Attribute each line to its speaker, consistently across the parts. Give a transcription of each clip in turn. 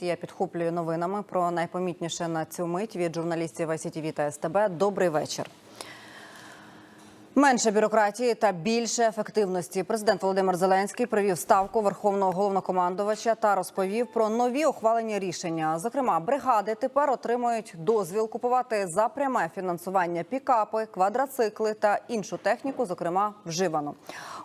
Speaker 1: Я підхоплюю новинами про найпомітніше на цю мить від журналістів ICTV та СТБ. Добрий вечір. Менше бюрократії та більше ефективності. Президент Володимир Зеленський провів ставку верховного головнокомандувача та розповів про нові ухвалені рішення. Зокрема, бригади тепер отримують дозвіл купувати за пряме фінансування пікапи, квадроцикли та іншу техніку, зокрема вживану.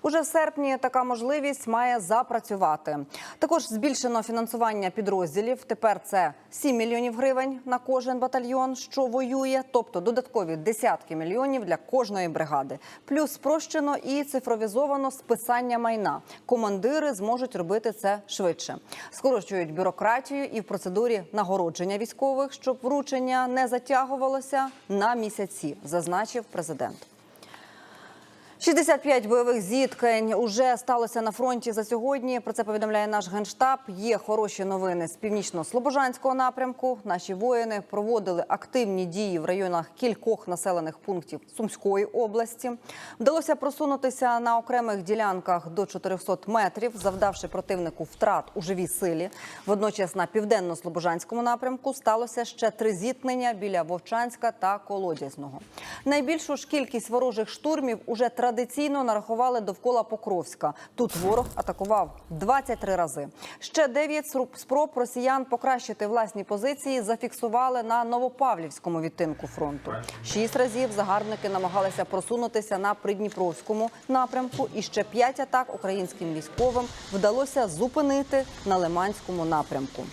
Speaker 1: Уже в серпні така можливість має запрацювати. Також збільшено фінансування підрозділів. Тепер це 7 мільйонів гривень на кожен батальйон, що воює, тобто додаткові десятки мільйонів для кожної бригади. Плюс спрощено і цифровізовано списання майна. Командири зможуть робити це швидше. Скорочують бюрократію і в процедурі нагородження військових, щоб вручення не затягувалося на місяці, зазначив президент. 65 бойових зіткнень уже сталося на фронті за сьогодні. Про це повідомляє наш генштаб. Є хороші новини з північно-слобожанського напрямку. Наші воїни проводили активні дії в районах кількох населених пунктів Сумської області. Вдалося просунутися на окремих ділянках до 400 метрів, завдавши противнику втрат у живій силі. Водночас на південно-слобожанському напрямку сталося ще три зіткнення біля Вовчанська та Колодязного. Найбільшу ж кількість ворожих штурмів уже традиційно нарахували довкола Покровська. Тут ворог атакував 23 рази. Ще 9 спроб росіян покращити власні позиції зафіксували на Новопавлівському відтинку фронту. Шість разів загарбники намагалися просунутися на Придніпровському напрямку, і ще п'ять атак українським військовим вдалося зупинити на Лиманському напрямку.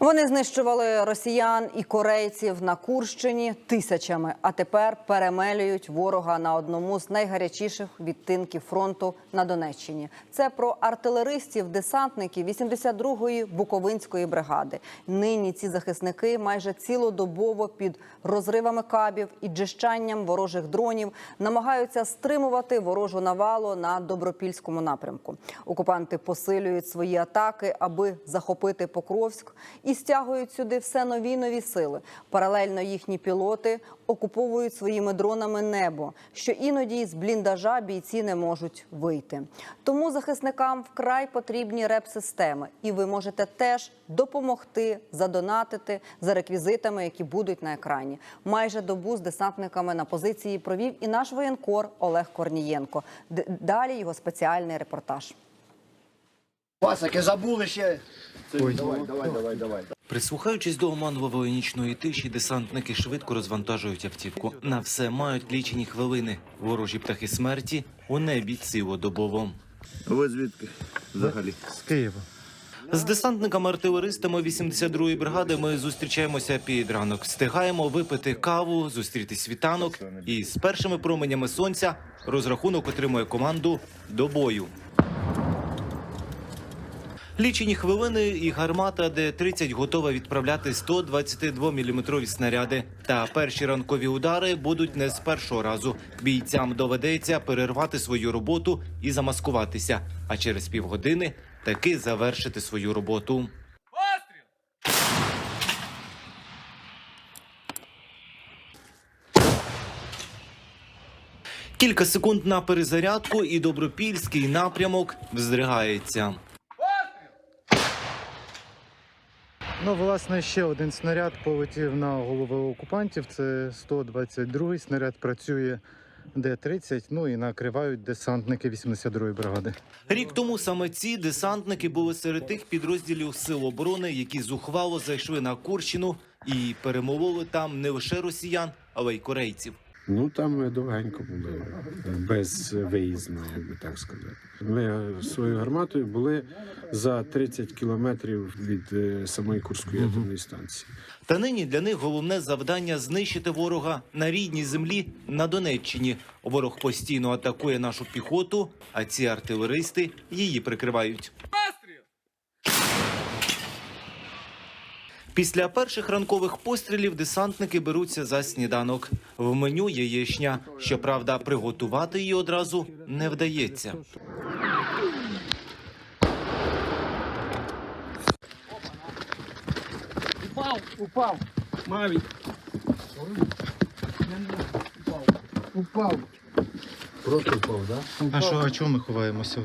Speaker 1: Вони знищували росіян і корейців на Курщині тисячами, а тепер перемелюють ворога на одному з найгарячіших відтинків фронту на Донеччині. Це про артилеристів, десантників 82-ї Буковинської бригади. Нині ці захисники майже цілодобово під розривами кабів і джищанням ворожих дронів намагаються стримувати ворожу навалу на добропільському напрямку. Окупанти посилюють свої атаки, аби захопити Покровськ і стягують сюди все нові нові сили. Паралельно їхні пілоти окуповують своїми дронами небо, що іноді з бліндажа бійці не можуть вийти. Тому захисникам вкрай потрібні реп-системи, і ви можете теж допомогти задонатити за реквізитами, які будуть на екрані. Майже добу з десантниками на позиції провів і наш воєнкор Олег Корнієнко. Далі його спеціальний репортаж.
Speaker 2: Пасики забули ще. Давай, давай, давай, давай.
Speaker 3: Прислухаючись до оманливої нічної тиші, десантники швидко розвантажують автівку. На все мають лічені хвилини. Ворожі птахи смерті у небі цілодобово.
Speaker 2: Ви звідки взагалі?
Speaker 4: З Києва.
Speaker 3: З десантниками-артилеристами 82-ї бригади ми зустрічаємося під ранок. Встигаємо випити каву, зустріти світанок, і з першими променями сонця розрахунок отримує команду до бою. Лічені хвилини і гармата Д-30 готова відправляти 122-мм снаряди. Та перші ранкові удари будуть не з першого разу. Бійцям доведеться перервати свою роботу і замаскуватися. А через півгодини таки завершити свою роботу. Кілька секунд на перезарядку, і добропільський напрямок вздригається.
Speaker 4: Ну, власне, ще один снаряд полетів на голови окупантів. Це 122-й снаряд працює Д-30, ну і накривають десантники 82-ї бригади.
Speaker 3: Рік тому саме ці десантники були серед тих підрозділів сил оборони, які зухвало зайшли на Курщину і перемололи там не лише росіян, але й корейців.
Speaker 5: Ну там ми довгенько були без виїзну, як би так сказати. Ми своєю гарматою були за 30 кілометрів від е, самої Курської атомної станції.
Speaker 3: Та нині для них головне завдання знищити ворога на рідній землі на Донеччині. Ворог постійно атакує нашу піхоту, а ці артилеристи її прикривають. Після перших ранкових пострілів десантники беруться за сніданок. В меню яєчня. Щоправда, приготувати її одразу не вдається. Упав. Упав. Май. Упав. Упав.
Speaker 4: А що, а чого ми ховаємося?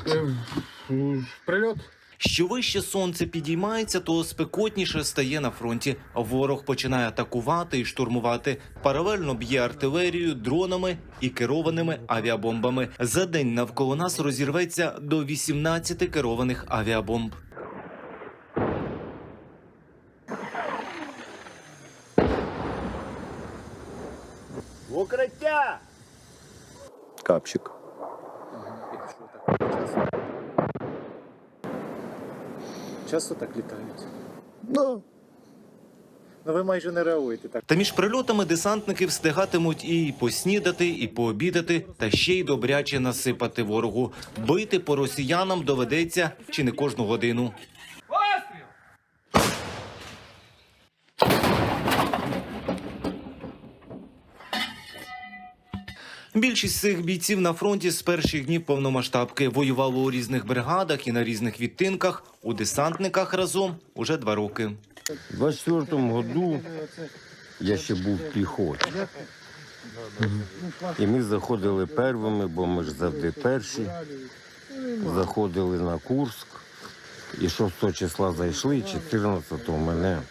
Speaker 5: Прильот
Speaker 3: Що вище сонце підіймається, то спекотніше стає на фронті. Ворог починає атакувати і штурмувати. Паралельно б'є артилерією, дронами і керованими авіабомбами. За день навколо нас розірветься до 18 керованих авіабомб.
Speaker 2: Укриття!
Speaker 6: Капчик.
Speaker 4: Часто так літають.
Speaker 2: Ну,
Speaker 4: Ну ви майже не реагуєте так.
Speaker 3: Та між прильотами десантники встигатимуть і поснідати, і пообідати, та ще й добряче насипати ворогу. Бити по росіянам доведеться чи не кожну годину. Більшість цих бійців на фронті з перших днів повномасштабки воювали у різних бригадах і на різних відтинках. У десантниках разом уже два роки.
Speaker 6: У 24-му году я ще був піхоті. І ми заходили первими, бо ми ж завжди перші. Заходили на Курск. І 6 числа зайшли, 14-го мене.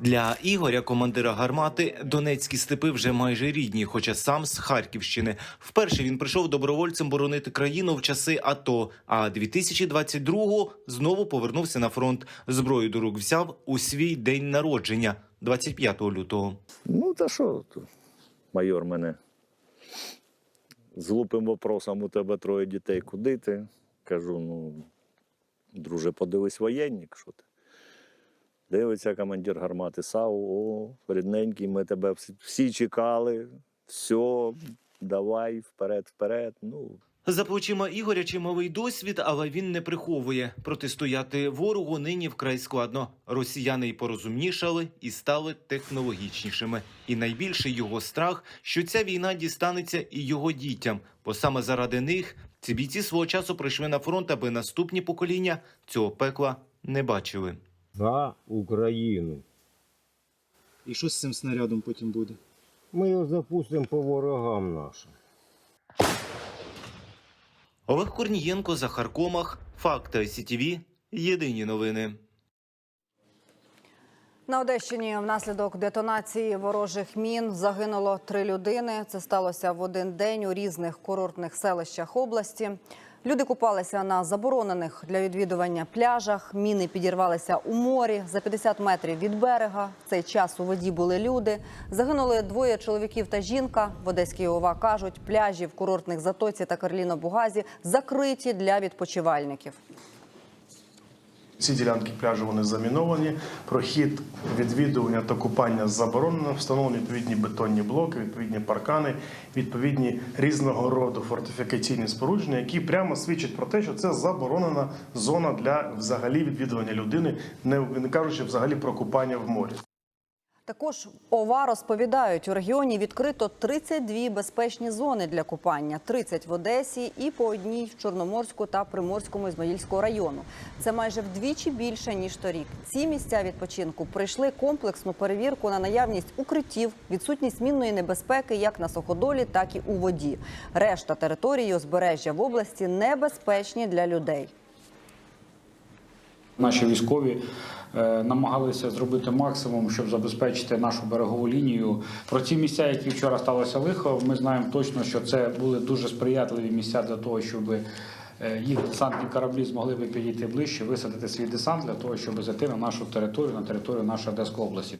Speaker 3: Для Ігоря, командира гармати, донецькі степи вже майже рідні, хоча сам з Харківщини. Вперше він прийшов добровольцем боронити країну в часи АТО. А 2022-го знову повернувся на фронт. Зброю до рук взяв у свій день народження, 25 лютого.
Speaker 7: Ну, та що, майор мене з глупим вопросом у тебе троє дітей, куди ти? Кажу, ну, друже, подивись воєнник, що ти. Дивиться командир гармати САУ, о, рідненький, ми тебе всі, чекали, все, давай, вперед, вперед. Ну,
Speaker 3: За плечима Ігоря чималий досвід, але він не приховує. Протистояти ворогу нині вкрай складно. Росіяни й порозумнішали, і стали технологічнішими. І найбільший його страх, що ця війна дістанеться і його дітям, бо саме заради них ці бійці свого часу прийшли на фронт, аби наступні покоління цього пекла не бачили.
Speaker 8: За Україну.
Speaker 4: І що з цим снарядом потім буде?
Speaker 8: Ми його запустимо по ворогам нашим.
Speaker 3: Олег Корнієнко, Захар Комах, Факти СІТВ. Єдині новини.
Speaker 1: На Одещині внаслідок детонації ворожих мін загинуло три людини. Це сталося в один день у різних курортних селищах області. Люди купалися на заборонених для відвідування пляжах. Міни підірвалися у морі за 50 метрів від берега. В цей час у воді були люди. Загинули двоє чоловіків та жінка. В Одеській ОВА кажуть, пляжі в курортних затоці та Карліно-Бугазі закриті для відпочивальників.
Speaker 9: Ці ділянки пляжу вони заміновані. Прохід відвідування та купання заборонено. Встановлені відповідні бетонні блоки, відповідні паркани, відповідні різного роду фортифікаційні спорудження, які прямо свідчать про те, що це заборонена зона для взагалі відвідування людини, не кажучи взагалі про купання в морі.
Speaker 1: Також ОВА розповідають, у регіоні відкрито 32 безпечні зони для купання, 30 в Одесі і по одній в Чорноморську та Приморському Ізмаїльського району. Це майже вдвічі більше ніж торік. Ці місця відпочинку пройшли комплексну перевірку на наявність укриттів, відсутність мінної небезпеки як на суходолі, так і у воді. Решта території узбережжя в області небезпечні для людей.
Speaker 10: Наші військові е, намагалися зробити максимум, щоб забезпечити нашу берегову лінію. Про ці місця, які вчора сталося лихо, ми знаємо точно, що це були дуже сприятливі місця для того, щоб е, їх десантні кораблі змогли би підійти ближче, висадити свій десант для того, щоб зайти на нашу територію, на територію нашої Одеської області.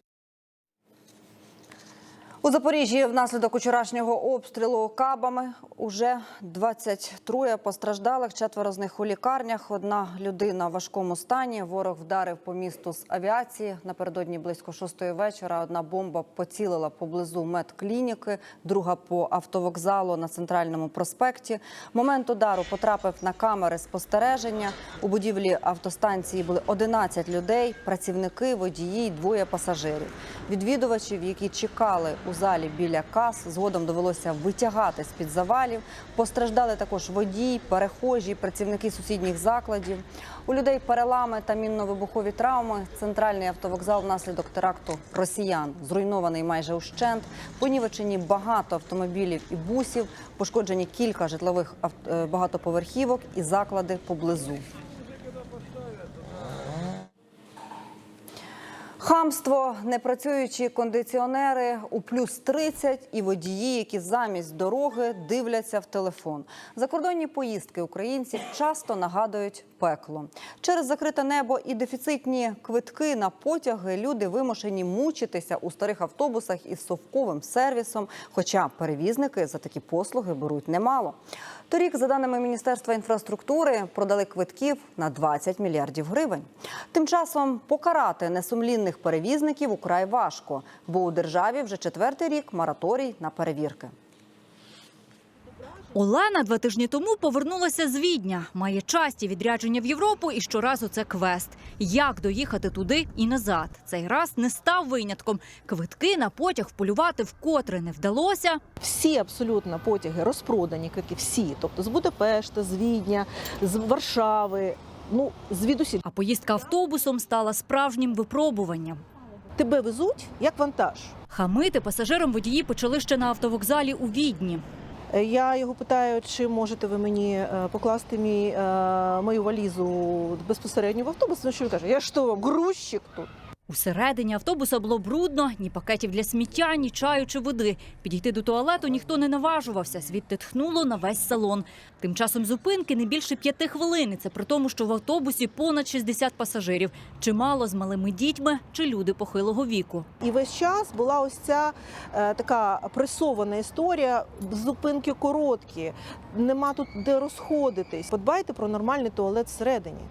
Speaker 1: У Запоріжжі внаслідок учорашнього обстрілу кабами уже 23 постраждалих. Четверо з них у лікарнях. Одна людина в важкому стані. Ворог вдарив по місту з авіації. Напередодні близько шостої вечора. Одна бомба поцілила поблизу медклініки, друга по автовокзалу на центральному проспекті. Момент удару потрапив на камери спостереження. У будівлі автостанції були 11 людей, працівники, водії, двоє пасажирів. Відвідувачів, які чекали у залі біля кас, згодом довелося витягати з під завалів. Постраждали також водій, перехожі, працівники сусідніх закладів. У людей перелами та мінно-вибухові травми. Центральний автовокзал внаслідок теракту росіян зруйнований майже ущент. Понівечені багато автомобілів і бусів, пошкоджені кілька житлових е, багатоповерхівок і заклади поблизу. Хамство, непрацюючі кондиціонери у плюс 30 і водії, які замість дороги дивляться в телефон. Закордонні поїздки українців часто нагадують пекло. Через закрите небо і дефіцитні квитки на потяги люди вимушені мучитися у старих автобусах із совковим сервісом. Хоча перевізники за такі послуги беруть немало. Торік, за даними Міністерства інфраструктури, продали квитків на 20 мільярдів гривень. Тим часом покарати несумлінних перевізників украй важко, бо у державі вже четвертий рік мораторій на перевірки.
Speaker 11: Олена два тижні тому повернулася з Відня. Має часті відрядження в Європу, і щоразу це квест. Як доїхати туди і назад? Цей раз не став винятком. Квитки на потяг вполювати вкотре не вдалося.
Speaker 12: Всі абсолютно потяги розпродані квитки, всі, тобто з Будапешта, з Відня, з Варшави, ну звідусіль.
Speaker 11: А поїздка автобусом стала справжнім випробуванням.
Speaker 12: Тебе везуть як вантаж.
Speaker 11: Хамити пасажирам водії почали ще на автовокзалі у Відні.
Speaker 12: Я його питаю, чи можете ви мені е, покласти мій, е, мою валізу безпосередньо в автобус. Ну що він каже, я що вам грузчик тут?
Speaker 11: Усередині автобуса було брудно, ні пакетів для сміття, ні чаю чи води. Підійти до туалету ніхто не наважувався. Звідти тхнуло на весь салон. Тим часом зупинки не більше п'яти хвилин. Це при тому, що в автобусі понад 60 пасажирів. Чимало з малими дітьми чи люди похилого віку.
Speaker 12: І весь час була ось ця е, така пресована історія. Зупинки короткі, нема тут де розходитись. Подбайте про нормальний туалет всередині.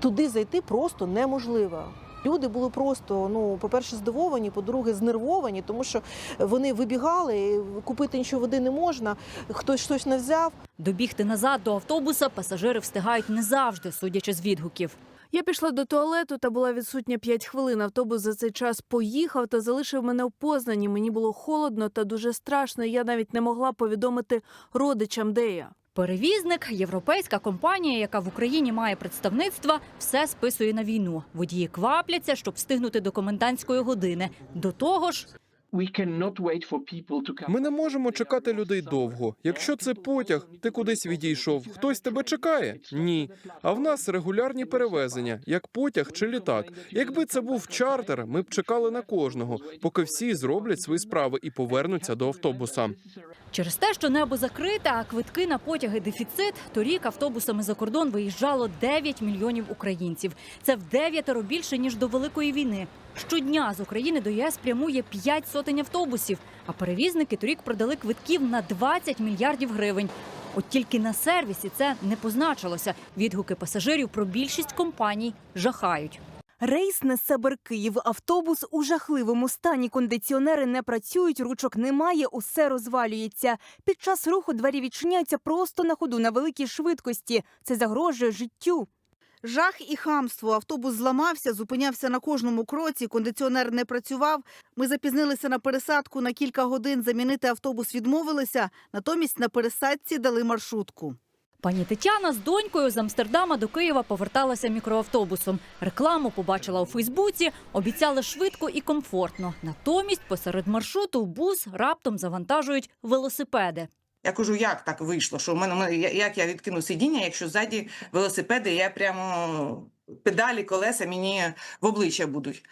Speaker 12: Туди зайти просто неможливо. Люди були просто, ну, по-перше, здивовані, по-друге, знервовані, тому що вони вибігали, купити нічого води не можна, хтось щось не взяв.
Speaker 11: Добігти назад до автобуса пасажири встигають не завжди, судячи з відгуків.
Speaker 13: Я пішла до туалету та була відсутня 5 хвилин. Автобус за цей час поїхав та залишив мене в Познані. Мені було холодно та дуже страшно. і Я навіть не могла повідомити родичам, де я.
Speaker 11: Перевізник, європейська компанія, яка в Україні має представництва, все списує на війну. Водії квапляться, щоб встигнути до комендантської години. До того ж,
Speaker 14: Ми не можемо чекати людей довго. Якщо це потяг, ти кудись відійшов, хтось тебе чекає? Ні. А в нас регулярні перевезення, як потяг чи літак. Якби це був чартер, ми б чекали на кожного, поки всі зроблять свої справи і повернуться до автобуса.
Speaker 11: Через те, що небо закрите, а квитки на потяги дефіцит, торік автобусами за кордон виїжджало 9 мільйонів українців. Це в дев'ятеро більше ніж до великої війни. Щодня з України до ЄС прямує 5 сотень автобусів. А перевізники торік продали квитків на 20 мільярдів гривень. От тільки на сервісі це не позначилося. Відгуки пасажирів про більшість компаній жахають.
Speaker 13: Рейс несе Київ. Автобус у жахливому стані. Кондиціонери не працюють, ручок немає, усе розвалюється. Під час руху двері відчиняються просто на ходу на великій швидкості. Це загрожує життю.
Speaker 12: Жах і хамство. Автобус зламався, зупинявся на кожному кроці, кондиціонер не працював. Ми запізнилися на пересадку на кілька годин. Замінити автобус відмовилися, натомість на пересадці дали маршрутку.
Speaker 11: Пані Тетяна з донькою з Амстердама до Києва поверталася мікроавтобусом. Рекламу побачила у Фейсбуці, обіцяли швидко і комфортно. Натомість посеред маршруту бус раптом завантажують велосипеди.
Speaker 12: Я кажу, як так вийшло? Що в мене як я відкину сидіння, якщо ззаді велосипеди, я прямо педалі, колеса мені в обличчя будуть.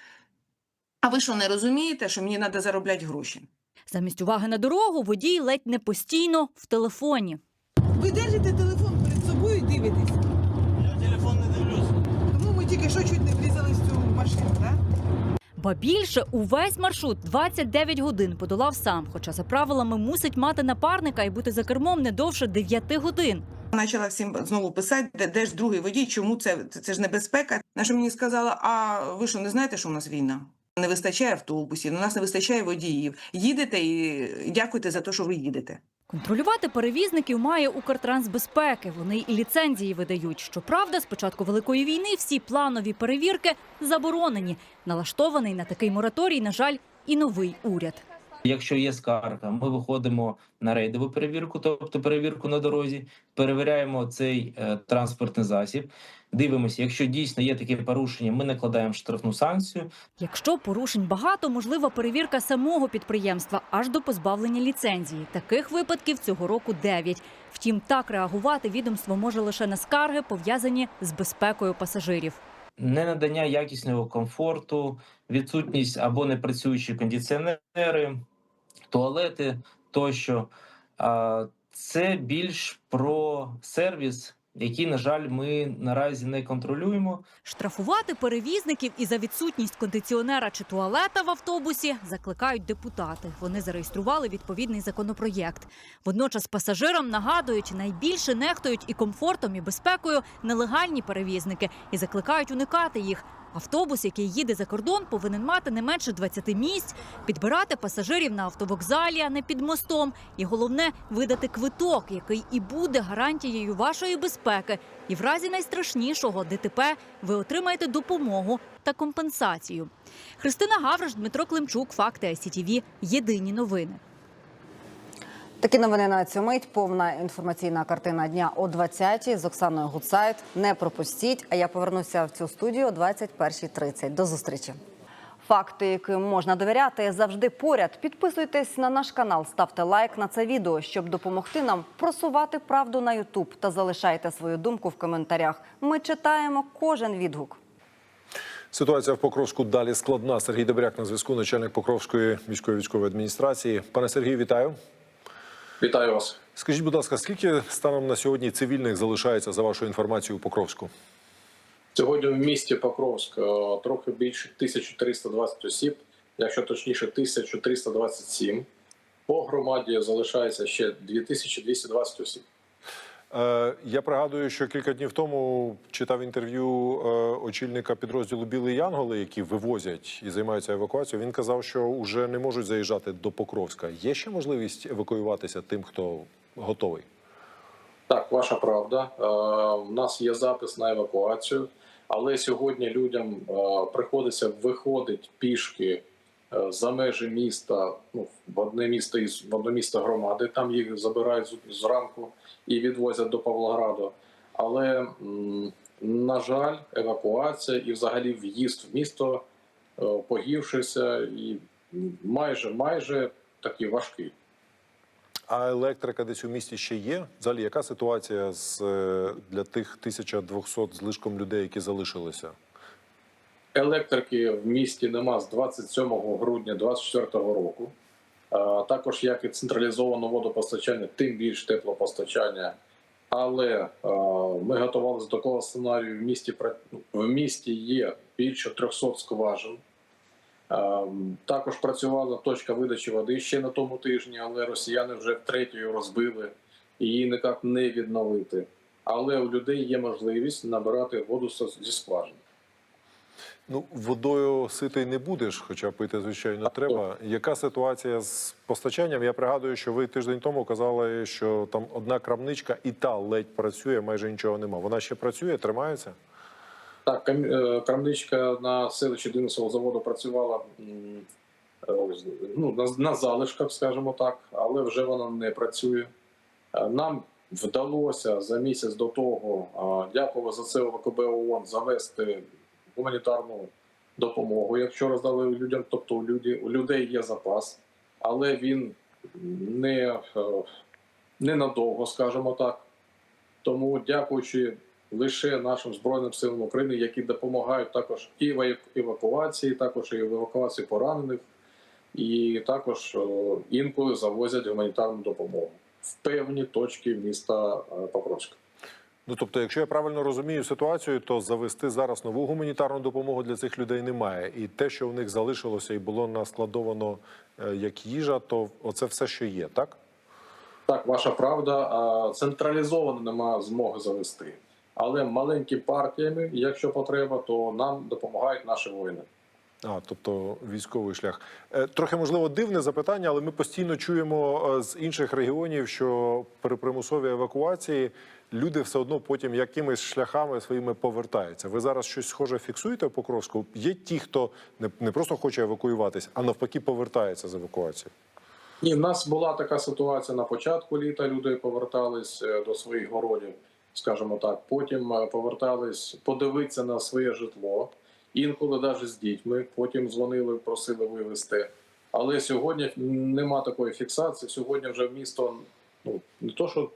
Speaker 12: А ви що не розумієте, що мені треба заробляти гроші?
Speaker 11: Замість уваги на дорогу водій ледь не постійно в телефоні.
Speaker 12: Ви держите телефон перед собою і дивитесь. Я телефон не дивлюся. Тому ми тільки що чуть не влізали в цю машину?
Speaker 11: Ба більше увесь маршрут 29 годин подолав сам, хоча за правилами мусить мати напарника і бути за кермом не довше 9 годин.
Speaker 12: Почала всім знову писати, де, де ж другий водій, чому це, це, це ж небезпека. На що мені сказала, а ви що не знаєте, що у нас війна? Не вистачає автобусів, у нас не вистачає водіїв. Їдете і дякуйте за те, що ви їдете.
Speaker 11: Контролювати перевізників має Укртрансбезпеки. Вони і ліцензії видають. Щоправда, з початку великої війни всі планові перевірки заборонені. Налаштований на такий мораторій, на жаль, і новий уряд.
Speaker 15: Якщо є скарга, ми виходимо на рейдову перевірку, тобто перевірку на дорозі, перевіряємо цей е, транспортний засіб. Дивимося, якщо дійсно є таке порушення, ми накладаємо штрафну санкцію.
Speaker 11: Якщо порушень багато, можлива перевірка самого підприємства аж до позбавлення ліцензії. Таких випадків цього року 9. Втім, так реагувати відомство може лише на скарги, пов'язані з безпекою пасажирів.
Speaker 15: ненадання якісного комфорту, відсутність або непрацюючі кондиціонери, туалети тощо. Це більш про сервіс, який, на жаль, ми наразі не контролюємо.
Speaker 11: Штрафувати перевізників і за відсутність кондиціонера чи туалета в автобусі закликають депутати. Вони зареєстрували відповідний законопроєкт. Водночас пасажирам нагадують, найбільше нехтують і комфортом, і безпекою нелегальні перевізники і закликають уникати їх. Автобус, який їде за кордон, повинен мати не менше 20 місць, підбирати пасажирів на автовокзалі, а не під мостом. І головне видати квиток, який і буде гарантією вашої безпеки. І в разі найстрашнішого ДТП ви отримаєте допомогу та компенсацію. Христина Гавриш, Дмитро Климчук, факти ICTV. Єдині новини.
Speaker 1: Такі новини на цю мить. Повна інформаційна картина дня о 20-й з Оксаною Гуцайт. Не пропустіть. А я повернуся в цю студію о 21.30. До зустрічі. Факти, яким можна довіряти, завжди поряд. Підписуйтесь на наш канал, ставте лайк на це відео, щоб допомогти нам просувати правду на Ютуб та залишайте свою думку в коментарях. Ми читаємо кожен відгук.
Speaker 16: Ситуація в Покровську далі складна. Сергій Добряк на зв'язку, начальник Покровської міської військової адміністрації. Пане Сергію, вітаю.
Speaker 17: Вітаю вас.
Speaker 16: Скажіть, будь ласка, скільки станом на сьогодні цивільних залишається за вашою інформацією у Покровську?
Speaker 17: Сьогодні в місті Покровськ е, трохи більше 1320 осіб, якщо точніше, 1327. По громаді залишається ще 2220 осіб.
Speaker 16: Е, я пригадую, що кілька днів тому читав інтерв'ю е, очільника підрозділу Білий Янголи, які вивозять і займаються евакуацією. Він казав, що вже не можуть заїжджати до Покровська. Є ще можливість евакуюватися тим, хто готовий?
Speaker 17: Так, ваша правда. Е, У нас є запис на евакуацію, але сьогодні людям е, приходиться виходити пішки е, за межі міста, ну, в одне місто із в одне місто громади. Там їх забирають зранку і відвозять до Павлограду. Але, на жаль, евакуація і взагалі в'їзд в місто е, погіршився і майже майже такий важкий.
Speaker 16: А електрика десь у місті ще є? Взагалі, яка ситуація з е, для тих 1200 з лишком людей, які залишилися?
Speaker 17: Електрики в місті нема з 27 грудня 2024 року. Також як і централізоване водопостачання, тим більш теплопостачання. Але ми готувалися до такого сценарію. В місті в місті є більше 300 скважин. Також працювала точка видачі води ще на тому тижні, але росіяни вже втретє розбили її ніяк не відновити. Але у людей є можливість набирати воду зі скважин.
Speaker 16: Ну, водою ситий не будеш, хоча пити, звичайно, треба. Яка ситуація з постачанням? Я пригадую, що ви тиждень тому казали, що там одна крамничка і та ледь працює, майже нічого нема. Вона ще працює, тримається?
Speaker 17: Так, е, крамничка на селищі Денисового заводу працювала е, ну, на, залишках, скажімо так, але вже вона не працює. Е, Нам вдалося за місяць до того, дякую за це ОВКБ ООН, завести гуманітарну допомогу, якщо роздали людям, тобто у, люди, у людей є запас, але він не, е, не надовго, скажімо так. Тому, дякуючи лише нашим збройним силам України, які допомагають також і в евакуації, також і в евакуації поранених, і також е, інколи завозять гуманітарну допомогу в певні точки міста е, Покровська.
Speaker 16: Ну тобто, якщо я правильно розумію ситуацію, то завести зараз нову гуманітарну допомогу для цих людей немає. І те, що в них залишилося і було наскладовано е, як їжа, то оце все, що є, так?
Speaker 17: Так, ваша правда, централізовано немає змоги завести. Але маленькими партіями, якщо потреба, то нам допомагають наші воїни.
Speaker 16: А, тобто військовий шлях. Е, Трохи можливо дивне запитання, але ми постійно чуємо е, з інших регіонів, що при примусовій евакуації люди все одно потім якимись шляхами своїми повертаються. Ви зараз щось схоже фіксуєте в Покровську? Є ті, хто не, не просто хоче евакуюватись, а навпаки повертається з евакуації.
Speaker 17: Ні, в нас була така ситуація на початку літа. Люди повертались е, до своїх городів, скажімо так. Потім е, повертались подивитися на своє житло, інколи навіть з дітьми. Потім дзвонили, просили вивезти. Але сьогодні нема такої фіксації. Сьогодні вже місто ну не то, що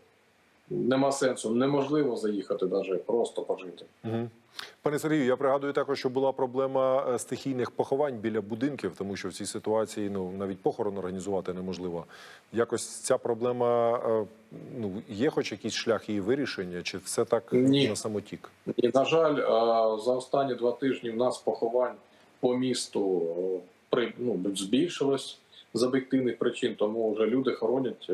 Speaker 17: нема сенсу, неможливо заїхати навіть просто пожити.
Speaker 16: Угу. Пане Сергію, я пригадую також, що була проблема е, стихійних поховань біля будинків, тому що в цій ситуації ну навіть похорон організувати неможливо. Якось ця проблема е, ну є, хоч якийсь шлях її вирішення, чи все так
Speaker 17: Ні.
Speaker 16: на самотік?
Speaker 17: І, на жаль, е, за останні два тижні в нас поховань по місту ну, збільшилось з об'єктивних причин, тому вже люди хоронять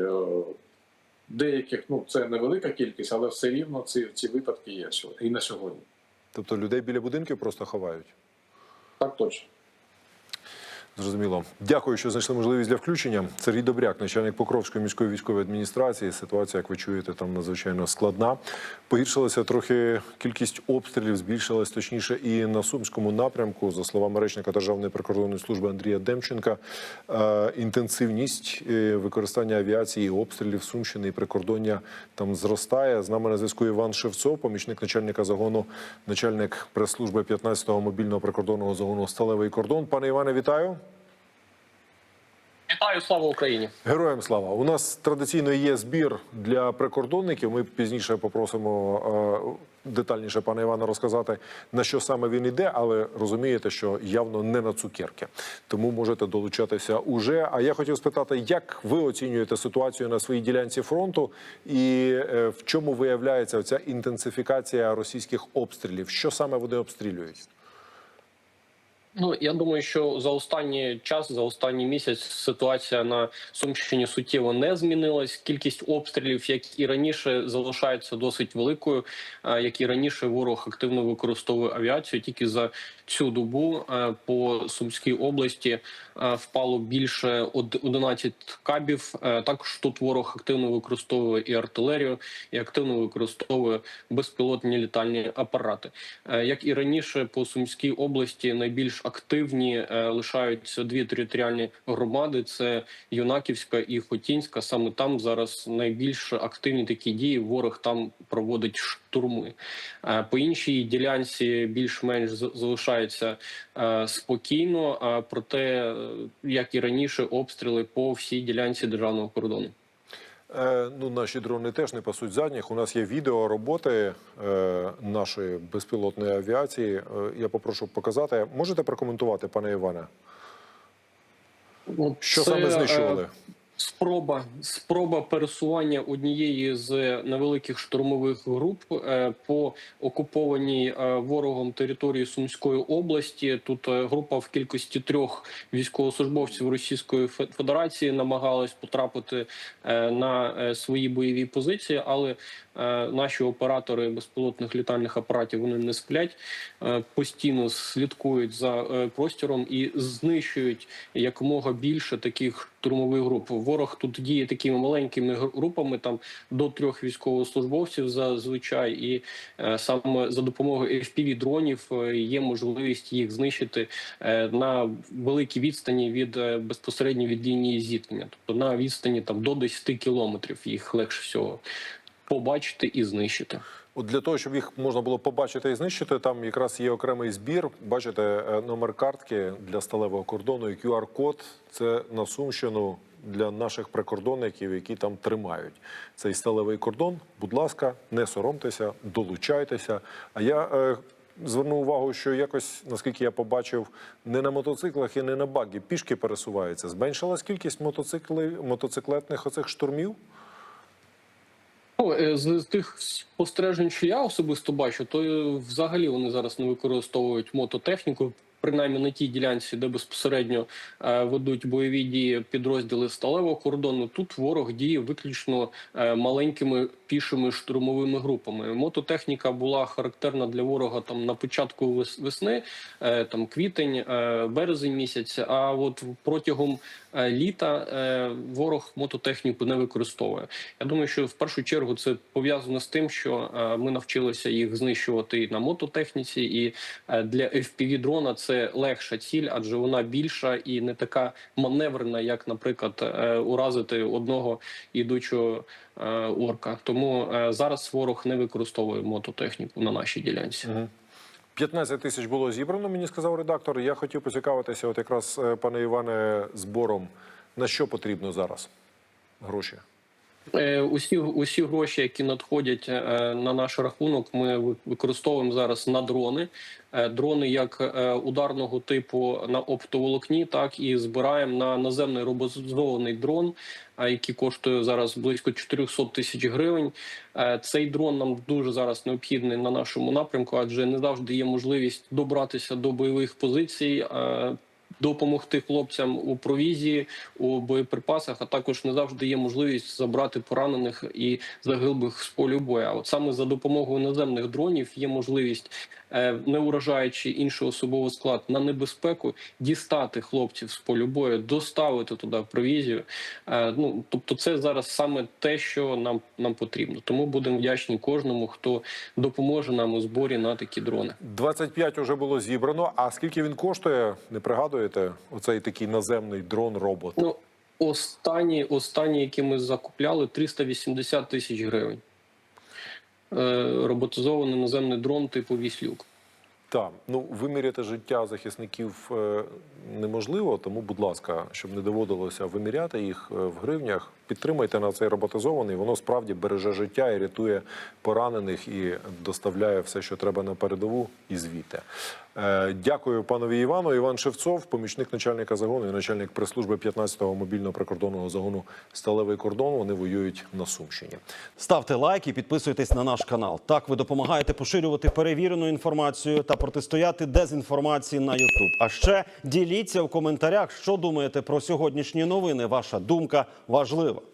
Speaker 17: деяких, ну це невелика кількість, але все рівно ці, ці випадки є і на сьогодні.
Speaker 16: Тобто людей біля будинків просто ховають.
Speaker 17: Так точно.
Speaker 16: Зрозуміло. Дякую, що знайшли можливість для включення. Сергій Добряк, начальник Покровської міської військової адміністрації. Ситуація, як ви чуєте, там надзвичайно складна. Погіршилася трохи кількість обстрілів, збільшилась точніше і на сумському напрямку. За словами речника Державної прикордонної служби Андрія Демченка, е, інтенсивність е, використання авіації, і обстрілів Сумщини і прикордоння там зростає. З нами на зв'язку Іван Шевцов, помічник начальника загону, начальник прес-служби 15-го мобільного прикордонного загону Сталевий кордон. Пане Іване, вітаю.
Speaker 18: Вітаю, слава Україні!
Speaker 16: Героям слава! У нас традиційно є збір для прикордонників. Ми пізніше попросимо е, детальніше пана Івана розказати на що саме він іде, але розумієте, що явно не на цукерки. Тому можете долучатися уже. А я хотів спитати, як ви оцінюєте ситуацію на своїй ділянці фронту, і е, в чому виявляється ця інтенсифікація російських обстрілів? Що саме вони обстрілюють?
Speaker 18: Ну я думаю, що за останній час, за останній місяць, ситуація на Сумщині суттєво не змінилась. Кількість обстрілів, як і раніше, залишається досить великою. Як і раніше, ворог активно використовує авіацію. Тільки за цю добу е, по Сумській області е, впало більше од- 11 кабів. Е, Також тут ворог активно використовує і артилерію, і активно використовує безпілотні літальні апарати. Як і раніше, по Сумській області найбільш активні лишаються дві територіальні громади: це Юнаківська і Хотінська. Саме там зараз найбільш активні такі дії. Ворог там проводить штурми. Е, По іншій ділянці більш-менш залишається е, спокійно. а Проте, е, як і раніше, обстріли по всій ділянці державного кордону.
Speaker 16: Е, ну, наші дрони теж не пасуть задніх. У нас є відео роботи е, нашої безпілотної авіації. Е, я попрошу показати. Можете прокоментувати, пане Іване?
Speaker 18: Ну,
Speaker 16: Що
Speaker 18: це,
Speaker 16: саме
Speaker 18: е,
Speaker 16: знищували?
Speaker 18: Спроба спроба пересування однієї з невеликих штурмових груп е, по окупованій е, ворогом території Сумської області. Тут е, група в кількості трьох військовослужбовців Російської Федерації намагалась потрапити на свої бойові позиції, але наші оператори безпілотних літальних апаратів вони не сплять, постійно слідкують за простіром і знищують якомога більше таких штурмових груп. Ворог тут діє такими маленькими групами, там до трьох військовослужбовців зазвичай, і е, саме за допомогою fpv дронів е, є можливість їх знищити е, на великій відстані від е, безпосередньо від лінії зіткнення, тобто на відстані там до 10 кілометрів їх легше всього побачити і знищити.
Speaker 16: Для того, щоб їх можна було побачити і знищити, там якраз є окремий збір. Бачите, е, номер картки для сталевого кордону і QR-код. Це на Сумщину для наших прикордонників, які там тримають цей сталевий кордон. Будь ласка, не соромтеся, долучайтеся. А я е, зверну увагу, що якось, наскільки я побачив, не на мотоциклах і не на багі, пішки пересуваються. Зменшилась кількість мотоциклетних оцих штурмів.
Speaker 18: Ну, е, з тих спостережень, що я особисто бачу, то е, взагалі вони зараз не використовують мототехніку. Принаймні на тій ділянці, де безпосередньо е, ведуть бойові дії підрозділи сталевого кордону, тут ворог діє виключно е, маленькими пішими штурмовими групами. Мототехніка була характерна для ворога там на початку вес- весни, е, там квітень, е, березень місяць. А от протягом літа е, ворог мототехніку не використовує. Я думаю, що в першу чергу це пов'язано з тим, що е, ми навчилися їх знищувати на мототехніці, і е, для fpv дрона це легша ціль, адже вона більша і не така маневрена, як, наприклад, е, уразити одного ідучого е, орка. Тому е, зараз ворог не використовує мототехніку на нашій ділянці.
Speaker 16: 15 тисяч було зібрано, мені сказав редактор. Я хотів поцікавитися, от якраз, е, пане Іване, збором. На що потрібно зараз гроші?
Speaker 18: Е, Усі, усі гроші, які надходять е, на наш рахунок, ми ви- використовуємо зараз на дрони. Е, Дрони як ударного типу на оптоволокні, так і збираємо на наземний роботизований дрон, який коштує зараз близько 400 тисяч гривень. Цей дрон нам дуже зараз необхідний на нашому напрямку, адже не завжди є можливість добратися до бойових позицій. Допомогти хлопцям у провізії, у боєприпасах, а також не завжди є можливість забрати поранених і загиблих з полю бою. От саме за допомогою наземних дронів є можливість, не уражаючи інший особовий склад на небезпеку, дістати хлопців з полю бою, доставити туди провізію. Е, Ну тобто, це зараз саме те, що нам нам потрібно. Тому будемо вдячні кожному, хто допоможе нам у зборі на такі дрони.
Speaker 16: 25 вже було зібрано. А скільки він коштує? Не пригадуєте? Оцей такий наземний дрон-робот.
Speaker 18: Ну, останні, останні, які ми закупляли, 380 тисяч гривень. Е, роботизований наземний дрон типу Віслюк.
Speaker 16: Так, ну виміряти життя захисників е, неможливо, тому, будь ласка, щоб не доводилося виміряти їх е, в гривнях, підтримайте на цей роботизований. Воно справді береже життя і рятує поранених і доставляє все, що треба на передову і звідти. Е, Дякую панові Івану. Іван Шевцов, помічник начальника загону і начальник прес-служби 15-го мобільного прикордонного загону Сталевий кордон. Вони воюють на Сумщині.
Speaker 19: Ставте лайк і підписуйтесь на наш канал. Так ви допомагаєте поширювати перевірену інформацію та протистояти дезінформації на YouTube. А ще діліться в коментарях, що думаєте про сьогоднішні новини. Ваша думка важлива.